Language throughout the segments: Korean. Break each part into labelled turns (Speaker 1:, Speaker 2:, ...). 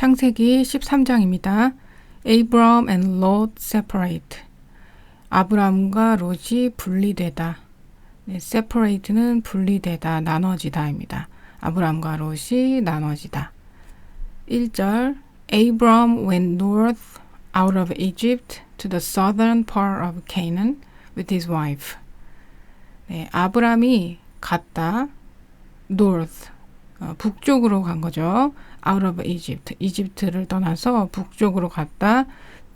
Speaker 1: 창세기 13장입니다. Abram and Lot separate. 아브람과 롯이 분리되다. 네, separate는 분리되다, 나눠지다입니다. 아브람과 롯이 나눠지다. 1절 Abram went north out of Egypt to the southern part of Canaan with his wife. 네, 아브람이 갔다 north 어, 북쪽으로 간 거죠. out of Egypt. 이집트를 떠나서 북쪽으로 갔다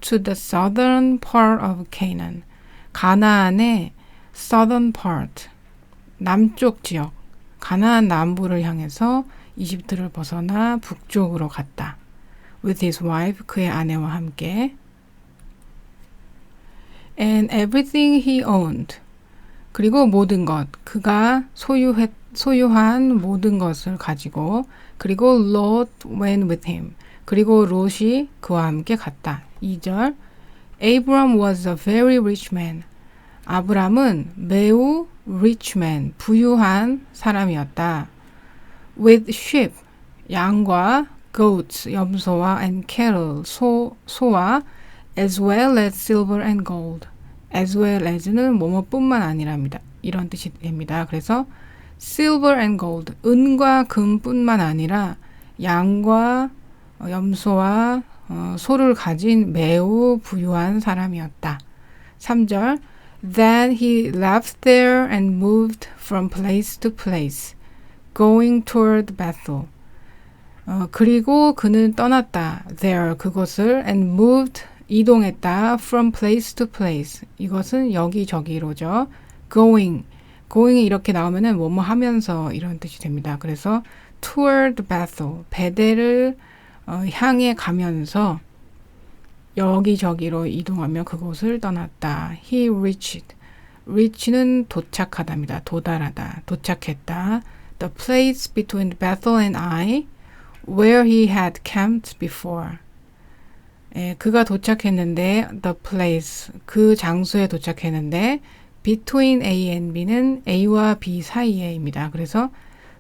Speaker 1: to the southern part of Canaan. 가나안의 southern part. 남쪽 지역. 가나안 남부를 향해서 이집트를 벗어나 북쪽으로 갔다. with his wife 그의 아내와 함께 and everything he owned 그리고 모든 것 그가 소유했 소유한 모든 것을 가지고 그리고 Lot went with him. 그리고 롯이 그와 함께 갔다. 2절 Abram was a very rich man. 아브람은 매우 rich man, 부유한 사람이었다. With sheep, 양과 goats, 염소와 and cattle, 소, 소와 as well as silver and gold. as well as는 뭐뭐뿐만 아니랍니다. 이런 뜻이 됩니다. 그래서 silver and gold, 은과 금뿐만 아니라 양과 염소와 어, 소를 가진 매우 부유한 사람이었다. 3절 Then he left there and moved from place to place, going toward Bethel. 어, 그리고 그는 떠났다. There, 그곳을, and moved, 이동했다. From place to place. 이것은 여기 저기로죠. Going, going이 이렇게 나오면은 뭐뭐 하면서 이런 뜻이 됩니다. 그래서 toward Bethel, 베델을 어, 향해 가면서 여기저기로 이동하며 그곳을 떠났다. He reached. reach는 도착하다입니다. 도달하다. 도착했다. The place between Bethel and I, where he had camped before. 예, 그가 도착했는데 the place 그 장소에 도착했는데 between A and B는 A와 B 사이에입니다. 그래서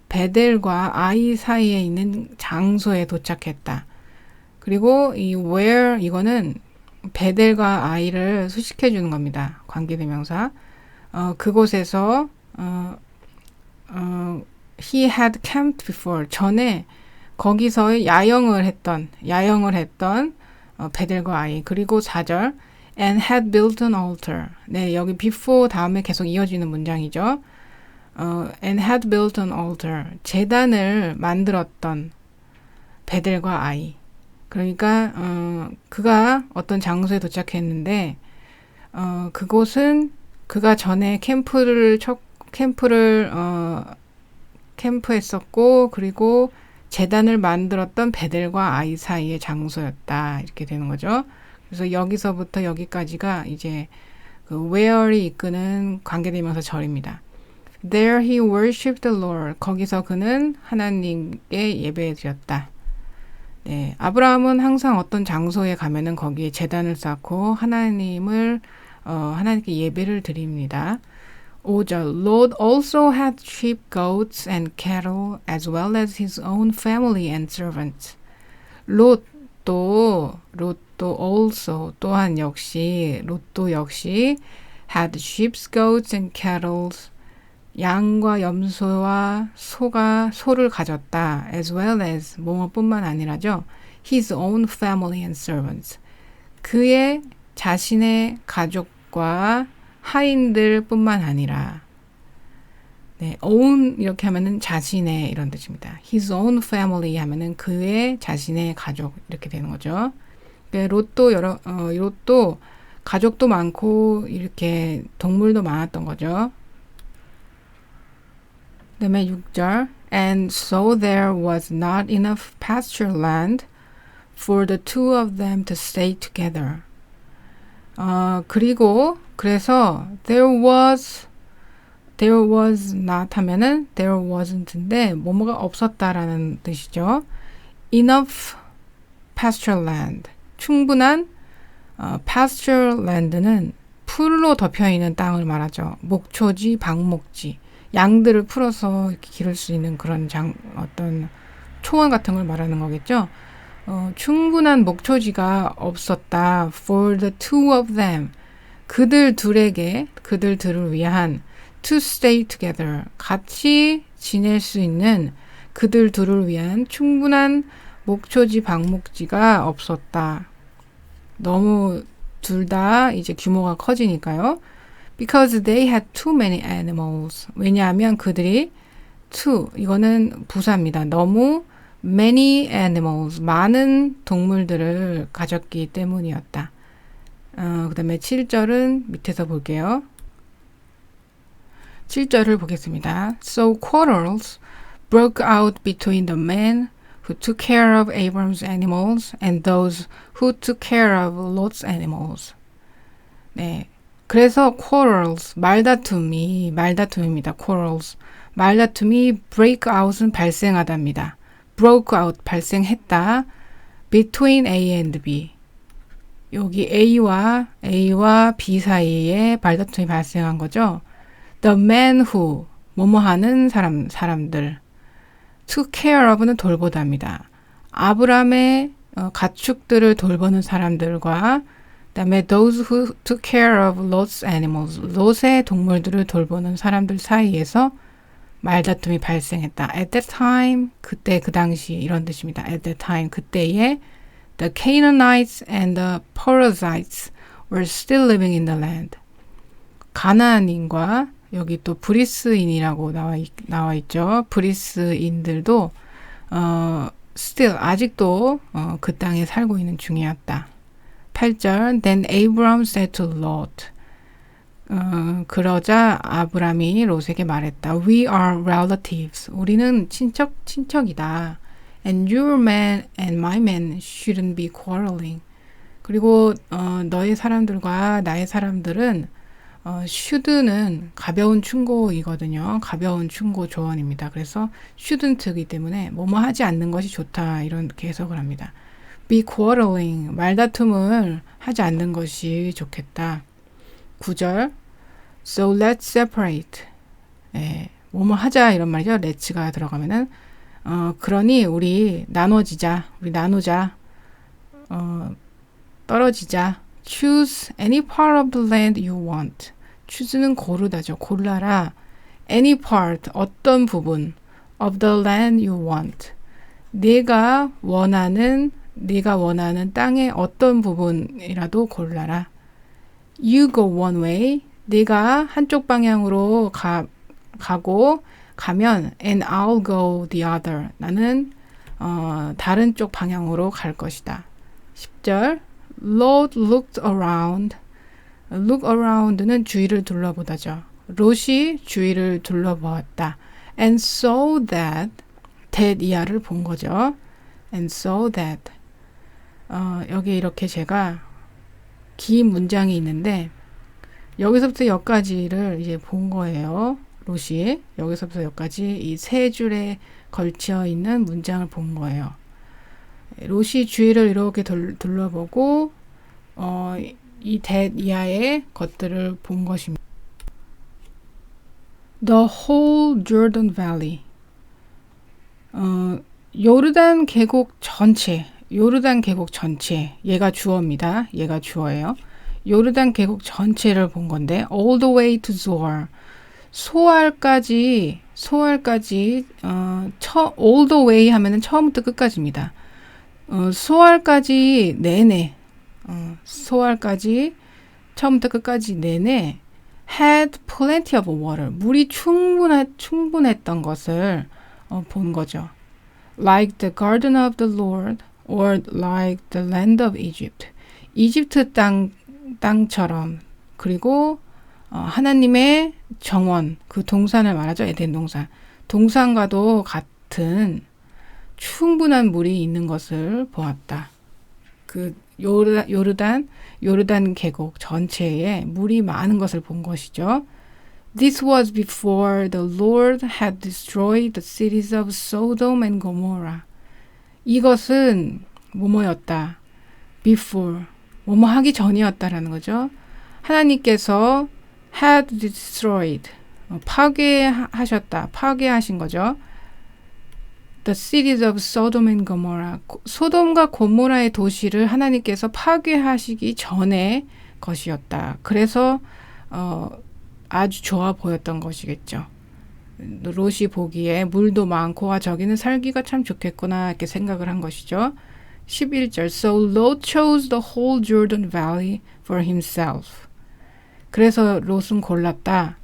Speaker 1: 베델과 I 사이에 있는 장소에 도착했다. 그리고 이 where 이거는 베델과 I를 수식해 주는 겁니다. 관계대명사. 어, 그곳에서 어, 어, he had camped before 전에 거기서 야영을 했던 야영을 했던 어, 베델과 아이 그리고 4절 and had built an altar. 네, 여기 before 다음에 계속 이어지는 문장이죠. 어, and had built an altar. 재단을 만들었던 베델과 아이. 그러니까 어, 그가 어떤 장소에 도착했는데 어, 그곳은 그가 전에 캠프를 첫 캠프를 어, 캠프했었고 그리고 재단을 만들었던 베델과 아이 사이의 장소였다 이렇게 되는 거죠. 그래서 여기서부터 여기까지가 이제 그 where이 이끄는 관계대명사 절입니다. There he worshipped the Lord. 거기서 그는 하나님께 예배드렸다. 네, 아브라함은 항상 어떤 장소에 가면은 거기에 재단을 쌓고 하나님을 어, 하나님께 예배를 드립니다. 5절 Lord also had sheep, goats and cattle as well as his own family and servants. 롯 도 롯도 also 또한 역시 롯도 역시 had sheep, goats and cattle 양과 염소와 소가 소를 가졌다. as well as 뭐뭐뿐만 아니라죠. his own family and servants. 그의 자신의 가족과 하인들뿐만 아니라 네, own 이렇게 하면은 자신의 이런 뜻입니다. his own family 하면은 그의 자신의 가족 이렇게 되는 거죠. 그 롯도 여러 어, 롯도 가족도 많고 이렇게 동물도 많았던 거죠. 그다음에 6절 And so there was not enough pasture land for the two of them to stay together. 어, 그리고 그래서 there was there was not 하면은 there wasn't인데 뭐뭐가 없었다라는 뜻이죠. enough pasture land 충분한 어, pasture land는 풀로 덮여 있는 땅을 말하죠. 목초지, 방목지. 양들을 풀어서 기를 수 있는 그런 장, 어떤 초원 같은 걸 말하는 거겠죠. 어, 충분한 목초지가 없었다. For the two of them. 그들 둘에게, 그들 둘을 위한 to stay together. 같이 지낼 수 있는 그들 둘을 위한 충분한 목초지 방목지가 없었다. 너무 둘 다 이제 규모가 커지니까요. Because they had too many animals. 왜냐하면 그들이 too 이거는 부사입니다. 너무 many animals 많은 동물들을 가졌기 때문이었다. 어, 그 다음에 7절은 밑에서 볼게요. 7절을 보겠습니다. So quarrels broke out between the men who took care of Abram's animals and those who took care of Lot's animals. 네. 그래서 quarrels, 말다툼이, 말다툼입니다. quarrels. 말다툼이 break out은 발생하답니다. broke out, 발생했다. between A and B. 여기 A와 A와 B 사이에 말다툼이 발생한 거죠. The man who, 뭐뭐 하는 사람, 사람들. took care of는 돌보다입니다. 아브람의 어, 가축들을 돌보는 사람들과 그다음에 those who took care of Lot's animals, 롯의 동물들을 돌보는 사람들 사이에서 말다툼이 발생했다. At that time, 그때 그 당시 이런 뜻입니다. At that time, 그때에 the Canaanites and the Perizzites were still living in the land. 가나안인과 여기 또 브리스인이라고 나와, 있, 나와 있죠. 브리스인들도 어, still 아직도 어, 그 땅에 살고 있는 중이었다. 8절 Then Abram said to Lot 어, 그러자 아브람이 롯에게 말했다. We are relatives. 우리는 친척 친척이다. And your man and my man shouldn't be quarreling. 그리고 어, 너의 사람들과 나의 사람들은 어, should는 가벼운 충고이거든요. 가벼운 충고 조언입니다. 그래서 shouldn't이기 때문에 뭐뭐 하지 않는 것이 좋다 이렇게 해석을 합니다. be quarreling 말다툼을 하지 않는 것이 좋겠다. 9절 So let's separate 예, 뭐뭐 하자 이런 말이죠. let's가 들어가면은 어, 그러니 우리 나눠지자. 우리 나누자. 어, 떨어지자. Choose any part of the land you want. choose는 고르다죠. 골라라. any part, 어떤 부분 of the land you want. 내가 원하는, 네가 원하는 땅의 어떤 부분이라도 골라라. You go one way. 네가 한쪽 방향으로 가, 가고 가면 and I'll go the other. 나는 어, 다른 쪽 방향으로 갈 것이다. 10절 Lord looked around. look around는 주위를 둘러보다죠. 롯이 주위를 둘러보았다. and saw that that 이하를 본 거죠. and saw that 어, 여기 이렇게 제가 긴 문장이 있는데 여기서부터 여기까지를 이제 본 거예요. 롯이 여기서부터 여기까지 이 세 줄에 걸쳐 있는 문장을 본 거예요. 롯이 주위를 이렇게 둘, 둘러보고 어, 이대 이하의 것들을 본 것입니다. The whole Jordan Valley. 어, 요르단 계곡 전체, 요르단 계곡 전체. 얘가 주어입니다. 얘가 주어예요. 요르단 계곡 전체를 본 건데 all the way to Zoar. 소알까지 소알까지 어, 처, all the way 하면은 처음부터 끝까지입니다. 어, 소알까지 내내 어, 소알까지 처음부터 끝까지 내내 had plenty of water 물이 충분하, 충분했던 것을 어, 본 거죠. Like the garden of the Lord or like the land of Egypt. 이집트 땅 땅처럼 그리고 어, 하나님의 정원 그 동산을 말하죠 에덴 동산 동산과도 같은 충분한 물이 있는 것을 보았다. 그 요르단, 요르단 요르단 계곡 전체에 물이 많은 것을 본 것이죠. This was before the Lord had destroyed the cities of Sodom and Gomorrah. 이것은 뭐뭐였다. Before 뭐뭐 하기 전이었다라는 거죠. 하나님께서 had destroyed 파괴하셨다. 파괴하신 거죠. The cities of Sodom and Gomorrah. 고- 소돔과 고모라의 도시를 하나님께서 파괴하시기 전에 것이었다. 그래서 어, 아주 좋아 보였던 것이겠죠. 롯이 보기에 물도 많고 아 저기는 살기가 참 좋겠구나 이렇게 생각을 한 것이죠. 11절 So Lot chose the whole Jordan Valley for himself. 그래서 롯은 골랐다.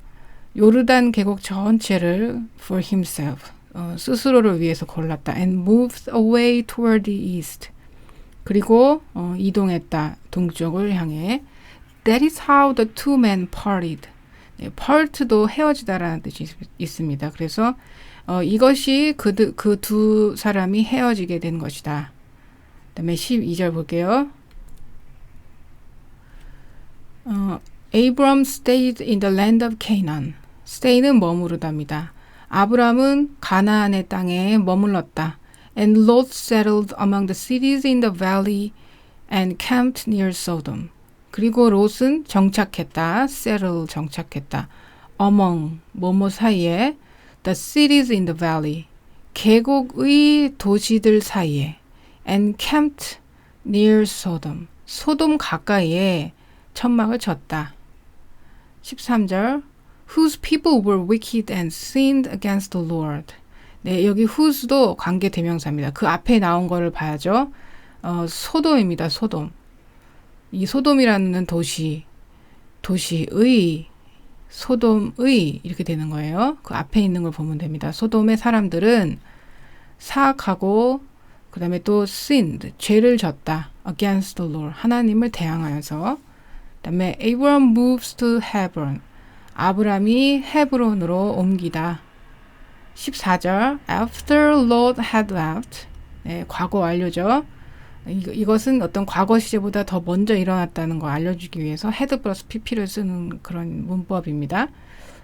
Speaker 1: 요르단 계곡 전체를 for himself. 어, 스스로를 위해서 골랐다. And moved away toward the east. 그리고 어, 이동했다. 동쪽을 향해. That is how the two men parted. 네, part도 헤어지다라는 뜻이 있- 있습니다. 그래서 어, 이것이 그두 사람이 헤어지게 된 것이다. 그 다음에 12절 볼게요. 어, Abram stayed in the land of Canaan. stay는 머무르답니다. 아브람은 가나안의 땅에 머물렀다. And Lot settled among the cities in the valley and camped near Sodom. 그리고 롯은 정착했다. settle 정착했다. among 뭐뭐 사이에 the cities in the valley 계곡의 도시들 사이에 and camped near Sodom 소돔 가까이에 천막을 쳤다. 13절 whose people were wicked and sinned against the Lord. 네, 여기 whose도 관계 대명사입니다. 그 앞에 나온 거를 봐야죠. 어, 소돔입니다. 소돔. 이 소돔이라는 도시, 도시의, 소돔의 이렇게 되는 거예요. 그 앞에 있는 걸 보면 됩니다. 소돔의 사람들은 사악하고 그 다음에 또 sinned, 죄를 졌다. against the Lord, 하나님을 대항하여서 그 다음에 Abram moves to Hebron, 아브람이 헤브론으로 옮기다. 14절 After Lot had left, 네, 과거 완료죠. 이거, 이것은 어떤 과거 시제보다 더 먼저 일어났다는 걸 알려주기 위해서 헤드 플러스 pp를 쓰는 그런 문법입니다.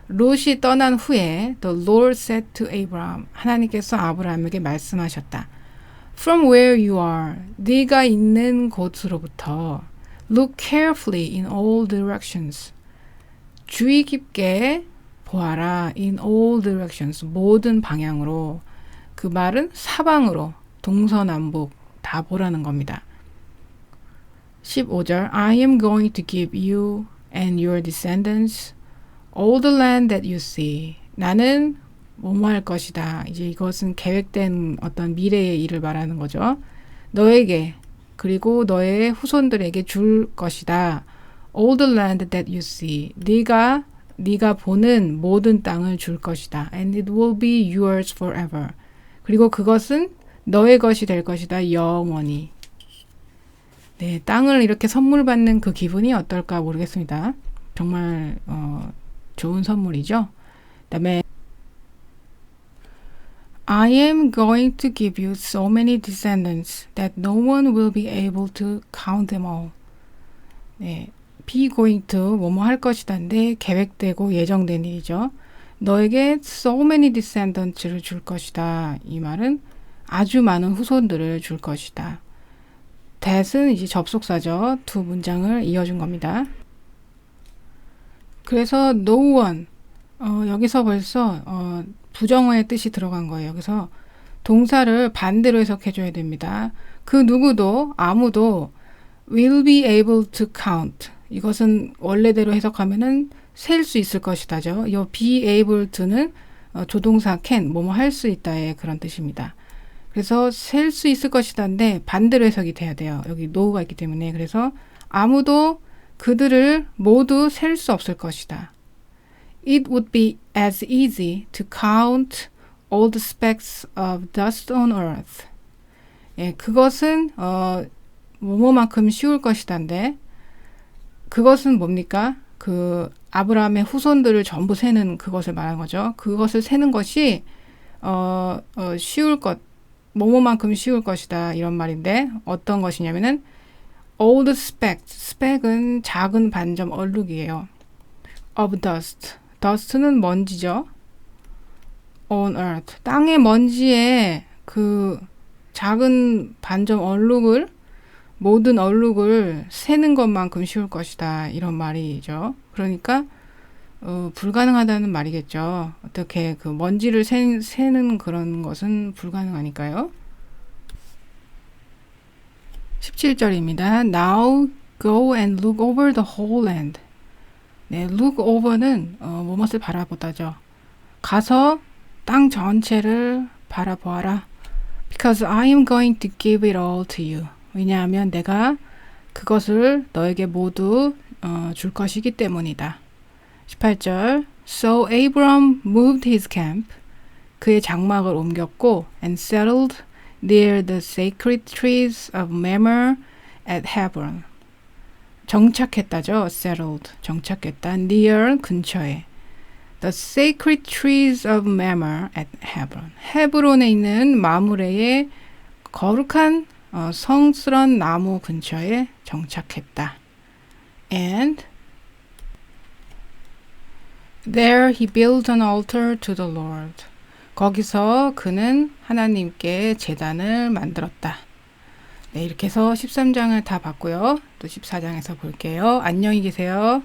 Speaker 1: 롯이 떠난 후에 the Lord said to Abraham 하나님께서 아브라함에게 말씀하셨다. From where you are, 네가 있는 곳으로부터 look carefully in all directions. 주의 깊게 보아라 in all directions 모든 방향으로 그 말은 사방으로 동서남북 다 보라는 겁니다. 15절 I am going to give you and your descendants all the land that you see. 나는 뭐뭐 할 것이다. 이제 이것은 계획된 어떤 미래의 일을 말하는 거죠. 너에게 그리고 너의 후손들에게 줄 것이다. All the land that you see. 네가 네가 보는 모든 땅을 줄 것이다. And it will be yours forever. 그리고 그것은 너의 것이 될 것이다. 영원히. 네, 땅을 이렇게 선물 받는 그 기분이 어떨까 모르겠습니다. 정말 어, 좋은 선물이죠. 그다음에 I am going to give you so many descendants that no one will be able to count them all. 네, be going to 뭐뭐 할 것이다인데 계획되고 예정된 일이죠. 너에게 so many descendants를 줄 것이다. 이 말은 아주 많은 후손들을 줄 것이다. that은 이제 접속사죠. 두 문장을 이어준 겁니다. 그래서 no one 어, 여기서 벌써 어, 부정어의 뜻이 들어간 거예요. 여기서 동사를 반대로 해석해 줘야 됩니다. 그 누구도 아무도 will be able to count 이것은 원래대로 해석하면은 셀 수 있을 것이다죠. 이 be able to는 어, 조동사 can 뭐뭐 할 수 있다의 그런 뜻입니다. 그래서 셀 수 있을 것이다인데 반대로 해석이 돼야 돼요. 여기 no가 있기 때문에 그래서 아무도 그들을 모두 셀 수 없을 것이다. It would be as easy to count all the specks of dust on earth. 예, 그것은 어 뭐뭐만큼 쉬울 것이다인데 그것은 뭡니까? 그 아브라함의 후손들을 전부 세는 그것을 말하는 거죠. 그것을 세는 것이 어, 어 쉬울 것 뭐뭐만큼 쉬울 것이다 이런 말인데 어떤 것이냐면은 the specks spec은 작은 반점 얼룩이에요. of dust dust는 먼지죠. on earth 땅의 먼지에 그 작은 반점 얼룩을 모든 얼룩을 세는 것만큼 쉬울 것이다 이런 말이죠. 그러니까 어, 불가능하다는 말이겠죠. 어떻게 그 먼지를 새, 새는 그런 것은 불가능하니까요. 17절입니다. Now go and look over the whole land. 네, look over는 어, 무엇을 바라보다죠. 가서 땅 전체를 바라보아라. Because I am going to give it all to you. 왜냐하면 내가 그것을 너에게 모두 어, 줄 것이기 때문이다. 18절 So Abram moved his camp. 그의 장막을 옮겼고 and settled near the sacred trees of Mamre at Hebron. 정착했다죠. settled. 정착했다. near 근처에. The sacred trees of Mamre at Hebron. 헤브론에 있는 마무레의 거룩한 어, 성스런 나무 근처에 정착했다. And there he built an altar to the Lord. 거기서 그는 하나님께 제단을 만들었다. 네, 이렇게 해서 13장을 다 봤고요. 또 14장에서 볼게요. 안녕히 계세요.